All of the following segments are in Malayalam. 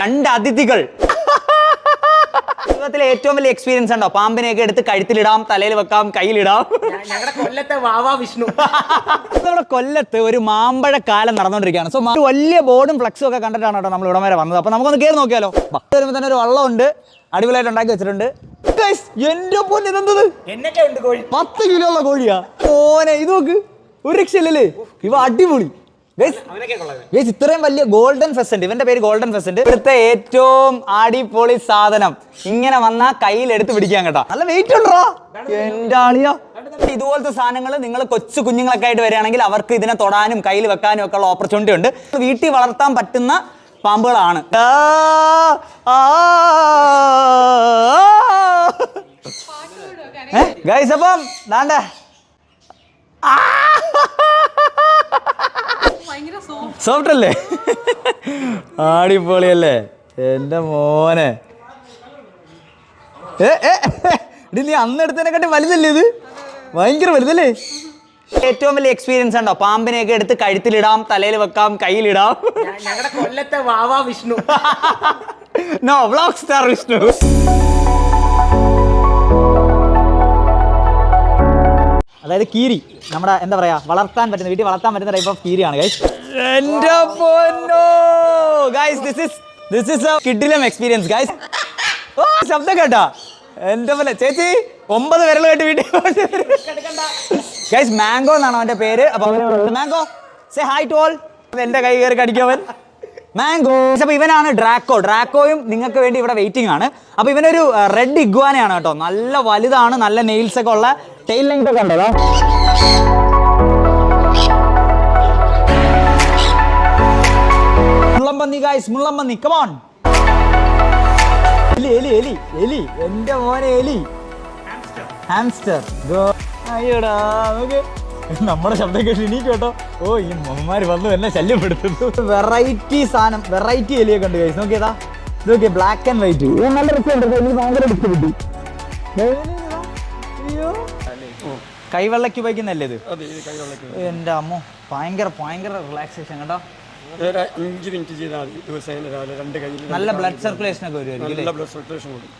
രണ്ട് അതിഥികൾ. ജീവിതത്തിലെ ഏറ്റവും വലിയ എക്സ്പീരിയൻസ് ഉണ്ടോ? പാമ്പിനെയൊക്കെ എടുത്ത് കഴുത്തിലിടാം തലയിൽ വെക്കാം കയ്യിലിടാം. ഞങ്ങളുടെ കൊല്ലത്തെ വാവാ വിഷ്ണു. നമ്മുടെ കൊല്ലത്ത് ഒരു മാമ്പഴക്കാലം നടന്നുകൊണ്ടിരിക്കുകയാണ് സോ ഒരു വലിയ ബോർഡും ഫ്ലക്സും ഒക്കെ കണ്ടിട്ടാണ് കേട്ടോ നമ്മൾ ഇവിടം വരെ വന്നത്. അപ്പൊ നമുക്കൊന്ന് കയറി നോക്കിയാലോ? ഭക്തി വരുമ്പോൾ തന്നെ ഒരു വള്ളമുണ്ട്. അടിപൊളിയായിട്ട് ഉണ്ടാക്കി വെച്ചിട്ടുണ്ട്. എന്റെ പൊന്നെ ഇതെന്തത്? എന്നൊക്കെ ഉണ്ട് കോഴി? പത്ത് കിലോ ഉള്ള കോഴിയാ. ഓനെ ഇത് നോക്ക്. ഒരു രക്ഷയില്ലല്ലേ ഇവ അടിപൊളി. കൊള്ളാം ഇത്രയും വലിയ ഗോൾഡൻ ഫെസന്റ് ഇവന്റെ പേര് ഗോൾഡൻ ഫെസന്റ് ഇവിടുത്തെ ഏറ്റവും അടിപൊളി സാധനം. ഇങ്ങനെ വന്നാ കയ്യിൽ എടുത്ത് പിടിക്കാൻ കേട്ടോ. നല്ല വെയിറ്റ് ഉണ്ടോ? എന്റെ ആളിയോ? ഇതുപോലത്തെ സാധനങ്ങൾ നിങ്ങൾ കൊച്ചു കുഞ്ഞുങ്ങളൊക്കെ ആയിട്ട് വരികയാണെങ്കിൽ അവർക്ക് ഇതിനെ തൊടാനും കയ്യിൽ വെക്കാനും ഒക്കെ ഉള്ള ഓപ്പർച്യൂണിറ്റി ഉണ്ട്. വീട്ടിൽ വളർത്താൻ പറ്റുന്ന പാമ്പുകളാണ്. ആ, ആ, ഗൈസ് അപ്പം ദാണ്ടേ. ഭയങ്കര സോഫ്റ്റ് അല്ലേ ആടിപ്പൊളിയല്ലേ എന്റെ മോനെ. ഏ ഏ, നീ അന്ന് എടുത്തതിനെക്കാട്ടി വലുതല്ലേ ഇത്? ഭയങ്കര വലുതല്ലേ? ഏറ്റവും വലിയ എക്സ്പീരിയൻസ് ഉണ്ടോ? പാമ്പിനെയൊക്കെ എടുത്ത് കഴുത്തിലിടാം തലയിൽ വെക്കാം കയ്യിലിടാം. ഞങ്ങളുടെ കൊല്ലത്തെ Vava Vishnu. No vlog star Vishnu. അതായത് കീരി. നമ്മുടെ എന്താ പറയാ വളർത്താൻ പറ്റുന്ന വീട്ടിൽ വളർത്താൻ പറ്റുന്ന ടൈപ്പ് ഓഫ് കീരിയാണ് ഗൈസ് എന്റെ പൊന്നോ. Guys this is this is a കിഡിലം experience guys ഓ ശബ്ദം കേട്ടാ. എന്റെ പോലെ ചേച്ചി ഒമ്പത് വിരൽ കേട്ട് വീട്ടിൽ ഗൈസ് മാംഗോ എന്നാണ് അവന്റെ പേര്. അപ്പൊ mango say hi to all എന്റെ കൈ കയറി കടിക്കവൻ മാംഗോ അപ്പൊ ഇവനാണ് ഡ്രാക്കോ ഡ്രാക്കോയും നിങ്ങൾക്ക് വേണ്ടി ഇവിടെ വെയിറ്റിംഗ് ആണ്. അപ്പൊ ഇവനൊരു റെഡ് ഇഗ്വാനയാണ് കേട്ടോ. നല്ല വലുതാണ് നല്ല നെയിൽസ് ഒക്കെ ഉള്ള ടെയിൽ ലെങ്ത് ഒക്കെ ഉണ്ടോ മുള്ളംപന്നി ഗായ്സ് മുള്ളംപന്നി കമോൺ എലി എലി എലി എലി എന്റെ മോനെ എലി. ഹാംസ്റ്റർ അയ്യോടാ നമുക്ക് നമ്മുടെ ശബ്ദം കേട്ട് എനിക്ക് കേട്ടോ. ഓ ഈ മമ്മമാര് വന്നു എന്നെ ശല്യപ്പെടുത്തുന്നു. വെറൈറ്റി സാധനം വെറൈറ്റി എലിയൊക്കെ ഉണ്ട് ഗൈസ് നോക്കിയതാ ഇതൊക്കെ ബ്ലാക്ക് ആൻഡ് വൈറ്റ് നല്ല രസമുണ്ട് എനിക്ക് ഭയങ്കര ഇഷ്ടപ്പെട്ടു. അയ്യോ. കൈവെള്ളക്ക് ഉപയോഗിക്കുന്നല്ലേ ഇത്? എന്റെ അമ്മോ ഭയങ്കര ഭയങ്കര റിലാക്സേഷൻ കേട്ടോ ഒരു അഞ്ച് മിനിറ്റ് ചെയ്താൽ മതി. ദിവസേന രാവിലെ രണ്ട് കയ്യിൽ നല്ല ബ്ലഡ് സർക്കുലേഷൻ ഒക്കെ വരുമായിരിക്കും നല്ല ബ്ലഡ് സർക്കുലേഷൻ കൂടും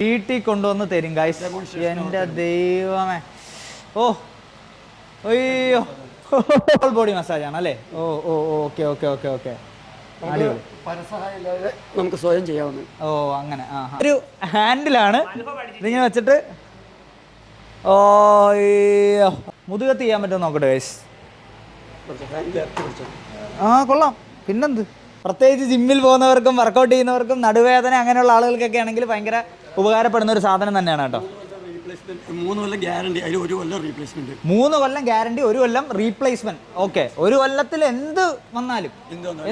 വീട്ടിൽ കൊണ്ടുവന്ന് തരും ഗൈസ് എന്റെ ദൈവമേ. ഓ അയ്യോ. ഫുൾ ബോഡി മസാജ് ആണ് അല്ലേ? ഓ ഓ ഓക്കെ ഓക്കെ ഓക്കെ ഓക്കെ. നമുക്ക് സ്വയം ചെയ്യാവുന്ന. ഓ അങ്ങനെ. ആ. ഒരു ഹാൻഡിലാണ് ഇതിങ്ങനെ വെച്ചിട്ട്. ഓ മുതുകത്ത് ചെയ്യാൻ പറ്റുമോ നോക്കട്ടെ ഗൈസ് കുറച്ച് ഹാൻഡിൽ ഇറക്കി പിടിച്ചോ ആ കൊള്ളാം. പിന്നെന്ത്? പ്രത്യേകിച്ച് ജിമ്മിൽ പോകുന്നവർക്കും വർക്കൗട്ട് ചെയ്യുന്നവർക്കും നടുവേദന അങ്ങനെയുള്ള ആളുകൾക്കൊക്കെ ആണെങ്കിൽ ഭയങ്കര ഉപകാരപ്പെടുന്ന ഒരു സാധനം തന്നെയാണ് കേട്ടോ. മൂന്ന് കൊല്ലം ഗ്യാരണ്ടി അതിൽ ഒരു കൊല്ലം റീപ്ലേസ്മെന്റ് മൂന്ന് കൊല്ലം ഗ്യാരണ്ടി ഒരു കൊല്ലം റീപ്ലേസ്മെന്റ് ഓക്കെ ഒരു കൊല്ലത്തിൽ എന്ത് വന്നാലും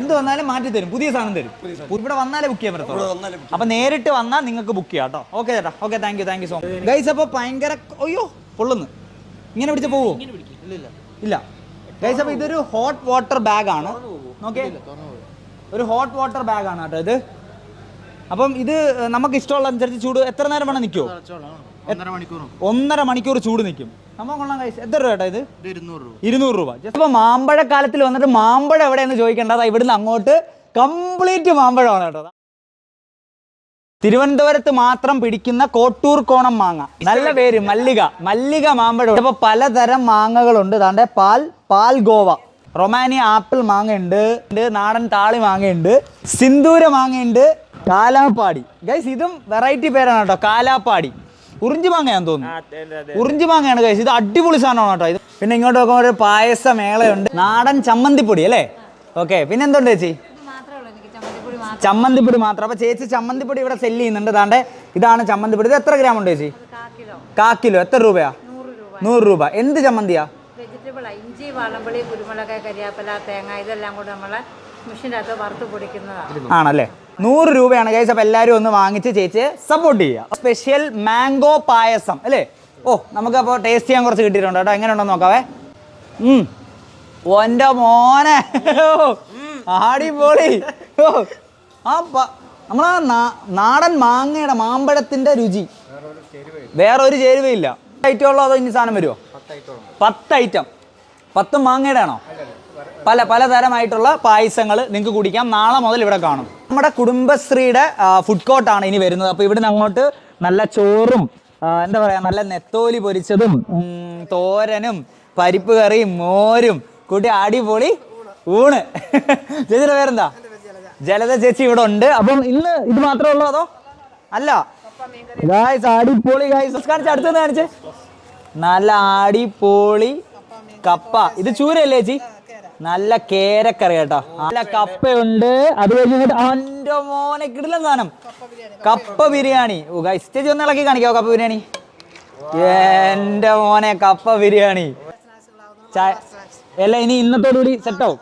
എന്ത് വന്നാലും. മാറ്റി തരും. പുതിയ സാധനം തരും. ഇവിടെ വന്നാലേ ബുക്ക് ചെയ്യാൻ പറ്റത്തുള്ളൂ. അപ്പൊ നേരിട്ട് വന്നാൽ നിങ്ങൾക്ക് ബുക്ക് ചെയ്യാം കേട്ടോ. ഓക്കെ ചേട്ടാ. Okay thank you thank you so much guys അപ്പോൾ ഭയങ്കര അയ്യോ പൊള്ളുന്നു. ഇങ്ങനെ പിടിച്ച പോവോ? ഇല്ല. ഗൈസ് അപ്പോൾ ഇതൊരു ഹോട്ട് വാട്ടർ ബാഗ് ആണ്. ഒരു ഹോട്ട് വാട്ടർ ബാഗ് ആണ് കേട്ടോ ഇത്. അപ്പം ഇത് നമുക്ക് ഇഷ്ടമുള്ള അനുസരിച്ച് ചൂട് എത്ര നേരം വേണം നിൽക്കുമോ ഒന്നര മണിക്കൂർ ചൂട് നിൽക്കും. നമ്മൾ കൊള്ളാം എത്ര രൂപ ഇത്? ഇരുന്നൂറ് രൂപ. ജസ്റ്റ് ഇപ്പോൾ മാമ്പഴക്കാലത്തിൽ വന്നിട്ട് മാമ്പഴം എവിടെയെന്ന് ചോദിക്കേണ്ടത് ഇവിടുന്ന് അങ്ങോട്ട് കംപ്ലീറ്റ് മാമ്പഴമാണ് കേട്ടോ. തിരുവനന്തപുരത്ത് മാത്രം പിടിക്കുന്ന കോട്ടൂർ കോണം മാങ്ങ. നല്ല പേര് മല്ലിക. മല്ലിക മാമ്പഴം. ഇപ്പൊ പലതരം മാങ്ങകളുണ്ട്. താണ്ടെ പാൽ പാൽ ഗോവ. റൊമാനിയ ആപ്പിൾ മാങ്ങ ഉണ്ട് ഉണ്ട്, നാടൻ താളി മാങ്ങയുണ്ട്. സിന്ദൂര മാങ്ങയുണ്ട്. കാലാപ്പാടി. ഗൈസ് ഇതും വെറൈറ്റി പേരാണ് കേട്ടോ. കാലാപ്പാടി. ഉറിഞ്ചി മാങ്ങയാന്ന് തോന്നുന്നു. ഉറിഞ്ചി മാങ്ങയാണ് ഗൈസ് ഇത് അടിപൊളി സാധനമാണ് കേട്ടോ. ഇത് പിന്നെ ഇങ്ങോട്ട് നോക്കുമ്പോൾ ഒരു പായസ മേളയുണ്ട്. നാടൻ ചമ്മന്തിപ്പൊടി അല്ലേ? ഓക്കെ പിന്നെ എന്തുണ്ട് ചേച്ചി? ചമ്മന്തിപ്പൊടി മാത്രം. അപ്പൊ ചേച്ചി ചമ്മന്തിപ്പൊടി ഇവിടെ സെല്ല് ചെയ്യുന്നുണ്ട്. താണ്ടെ ഇതാണ് ചമ്മന്തിപ്പൊടി. ഇത് എത്ര ഗ്രാം ഉണ്ട് ചേച്ചി? കാ കിലോ. കാ കിലോ. എത്ര രൂപയാ? നൂറ് രൂപ. എന്ത് ചമ്മന്തിയാ? വെജിറ്റബിൾ ഇഞ്ചി വാളമ്പളി കുരുമുളക് കരിയാപ്പല തേങ്ങ ഇതെല്ലാം കൂടെ നമ്മൾ മെഷീനകത്ത് വറുത്ത് പൊടിക്കുന്നതാണ്. ആണല്ലേ? നൂറ് രൂപയാണ് ഗൈസ് അപ്പൊ എല്ലാരും ഒന്ന് വാങ്ങിച്ച് ചേച്ചി സപ്പോർട്ട് ചെയ്യുക. സ്പെഷ്യൽ മാംഗോ പായസം അല്ലേ? ഓ നമുക്ക് അപ്പോൾ ടേസ്റ്റ് ചെയ്യാൻ കുറച്ച് കിട്ടിയിട്ടുണ്ട് കേട്ടോ. എങ്ങനെ ഉണ്ടെന്ന് നോക്കാവേ. ഉം. ഓന്റെ മോനെ. ഓ, അടിപൊളി. ഓ ആ നമ്മളെ നാടൻ മാങ്ങയുടെ മാമ്പഴത്തിന്റെ രുചി. വേറെ ഒരു ചേരുവയില്ല. ഐറ്റമുള്ളോ അതോ ഇനി സാധനം വരുമോ പത്ത് ഐറ്റം. പത്ത് മാങ്ങയുടെ ആണോ പല പലതരമായിട്ടുള്ള പായസങ്ങൾ നിങ്ങൾക്ക് കുടിക്കാം. നാളെ മുതൽ ഇവിടെ കാണും. നമ്മുടെ കുടുംബശ്രീയുടെ ഫുഡ് കോർട്ടാണ് ഇനി വരുന്നത്. അപ്പോൾ ഇവിടുന്ന് അങ്ങോട്ട് നല്ല ചോറും എന്താ പറയാ നല്ല നെത്തോലി പൊരിച്ചതും തോരനും പരിപ്പ് കറിയും മോരും കൂട്ടി അടിപൊളി ഊണ്. ചേച്ചിയുടെ പേരെന്താ? ജലജ ചേച്ചി ഇവിടെ ഉണ്ട്. അപ്പം ഇന്ന് ഇത് മാത്രമേ ഉള്ളൂ അതോ? അല്ല. ഗായ്സ് അടിപൊളി ഗായ്സ് കാണിച്ച് അടുത്ത് കാണിച്ച്. നല്ല അടിപൊളി കപ്പ. ഇത് ചൂരല്ലേ ചേച്ചി? നല്ല കേരക്കറി കേട്ടോ. നല്ല കപ്പയുണ്ട്. അത് കഴിഞ്ഞിട്ട് എന്റെ മോനെ കിടിലൻ സാധനം. കപ്പ ബിരിയാണി. ഓ ഗൈസ് ചേച്ചി ഒന്ന് ഇളക്കി കാണിക്കാവോ കപ്പ ബിരിയാണി? എന്റെ മോനെ കപ്പ ബിരിയാണി. അല്ല ഇനി ഇന്നത്തോടുകൂടി സെറ്റാവും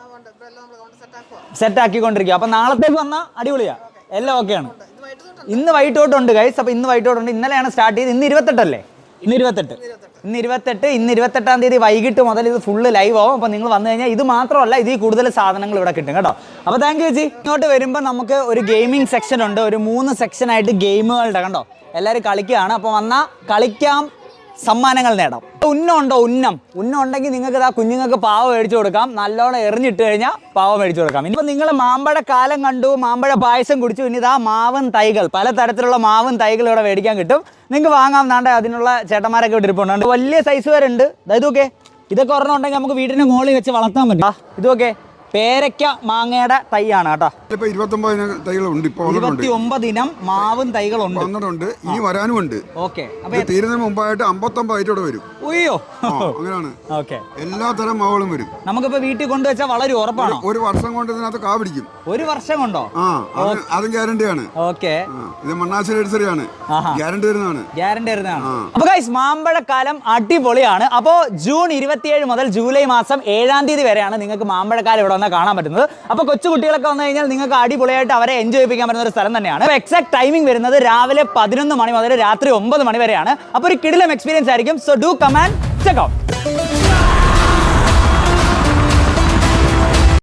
സെറ്റ് ആക്കിക്കൊണ്ടിരിക്കുക അപ്പൊ നാളത്തേക്ക് വന്നാൽ അടിപൊളിയാ. എല്ലാം ഓക്കെയാണ്. ഇന്ന് വൈകിട്ടോട്ടുണ്ട് ഗൈസ് അപ്പൊ ഇന്ന് വൈകിട്ടോട്ടുണ്ട്. ഇന്നലെയാണ് സ്റ്റാർട്ട് ചെയ്ത് ഇന്ന് ഇരുപത്തെട്ടല്ലേ? ഇന്ന് ഇരുപത്തെട്ട്. ഇന്ന് ഇരുപത്തെട്ട്. ഇന്ന് ഇരുപത്തെട്ടാം തീയതി വൈകിട്ട് മുതൽ ഇത് ഫുള്ള് ലൈവ് ആവും. അപ്പോൾ നിങ്ങൾ വന്നു കഴിഞ്ഞാൽ ഇത് മാത്രമല്ല ഇതിൽ കൂടുതൽ സാധനങ്ങൾ ഇവിടെ കിട്ടും കേട്ടോ. അപ്പോൾ താങ്ക് യു ചേച്ചി. ഇങ്ങോട്ട് വരുമ്പോൾ നമുക്ക് ഒരു ഗെയിമിംഗ് സെക്ഷൻ ഉണ്ട്. ഒരു മൂന്ന് സെക്ഷനായിട്ട് ഗെയിമുകളുടെ കണ്ടോ? എല്ലാവരും കളിക്കുകയാണ്. അപ്പോൾ വന്നാൽ കളിക്കാം. സമ്മാനങ്ങൾ നേടാം. ഉന്നം ഉണ്ടോ ഉന്നം. ഉന്നം ഉണ്ടെങ്കിൽ നിങ്ങൾക്ക് ഇതാ കുഞ്ഞുങ്ങൾക്ക് പാവ മേടിച്ചു കൊടുക്കാം. നല്ലോണം എറിഞ്ഞിട്ട് കഴിഞ്ഞാൽ പാവ മേടിച്ചു കൊടുക്കാം. ഇനിയിപ്പോൾ നിങ്ങൾ മാമ്പഴ കാലം കണ്ടു മാമ്പഴ പായസം കുടിച്ചു ഇനി ഇതാ മാവൻ തൈകൾ പല തരത്തിലുള്ള മാവൻ തൈകൾ ഇവിടെ മേടിക്കാൻ കിട്ടും. നിങ്ങൾക്ക് വാങ്ങാം. നാണ്ട അതിനുള്ള ചേട്ടന്മാരൊക്കെ ഇവിടെ വലിയ സൈസ് വരെ ഉണ്ട്. അതായത് ഓക്കെ ഇതൊക്കെ ഉണ്ടെങ്കിൽ നമുക്ക് വീടിന്റെ മുകളിൽ വെച്ച് വളർത്താൻ പറ്റും. ആ, ഇതൊക്കെ പേരയ്ക്ക മാങ്ങയുടെ തൈയാണ് കേട്ടോ. ഇപ്പൊ ഇരുപത്തൊമ്പതിന് തൈകളുണ്ട് ഇപ്പൊ വന്നിട്ടുണ്ട്. ഇരുപത്തി ഒമ്പത് ഇനം മാവും തൈകളുണ്ട്. വന്നിട്ടുണ്ട് ഇനി വരാനും ഉണ്ട് ഓക്കെ. അപ്പൊ തീരുന്നതിന് മുമ്പായിട്ട് അമ്പത്തൊമ്പത് ഐറ്റോടെ വരും. ഉയ്യോ. ആ അങ്ങനെയാണ്. ഓക്കെ. എല്ലാ തരം മാവുകളും വരും. നമുക്കിപ്പോ വീട്ടിൽ കൊണ്ടുവച്ചാൽ വളരെ ഉറപ്പാണോ? ഒരു വർഷം കൊണ്ട് ഇതിനകത്ത് കാ പിടിക്കും. ഒരു വർഷം കൊണ്ടോ? ആ അത് അതും ഗ്യാരണ്ടിയാണ് ഓക്കെ. ആ, ഇത് മണ്ണാശ്ശേരി നഴ്സറിയാണ് ആഹാ. ഗ്യാരണ്ടി വരുന്നതാണ്. ഗ്യാരണ്ടി വരുന്നതാണ്. അപ്പൊ ഗൈസ് മാമ്പഴക്കാലം അടിപൊളിയാണ്. അപ്പോൾ ജൂൺ ഇരുപത്തിയേഴ് മുതൽ ജൂലൈ മാസം ഏഴാം തീയതി വരെയാണ് നിങ്ങൾക്ക് മാമ്പഴക്കാലം ഇവിടെ വന്നാൽ കാണാൻ പറ്റുന്നത്. അപ്പൊ കൊച്ചു കുട്ടികളൊക്കെ വന്നു കഴിഞ്ഞാൽ നിങ്ങൾക്ക് അടിപൊളിയായിട്ട് അവരെ എൻജോയ് ചെയ്യിപ്പിക്കാൻ പറ്റുന്ന ഒരു സ്ഥലം തന്നെയാണ്. എക്സാക്ട് ടൈമിംഗ് വരുന്നത് രാവിലെ പതിനൊന്ന് മണി മുതൽ രാത്രി ഒമ്പത് മണി വരെയാണ്. അപ്പൊ ഒരു കിടിലം എക്സ്പീരിയൻസ് ആയിരിക്കും. So do and check out.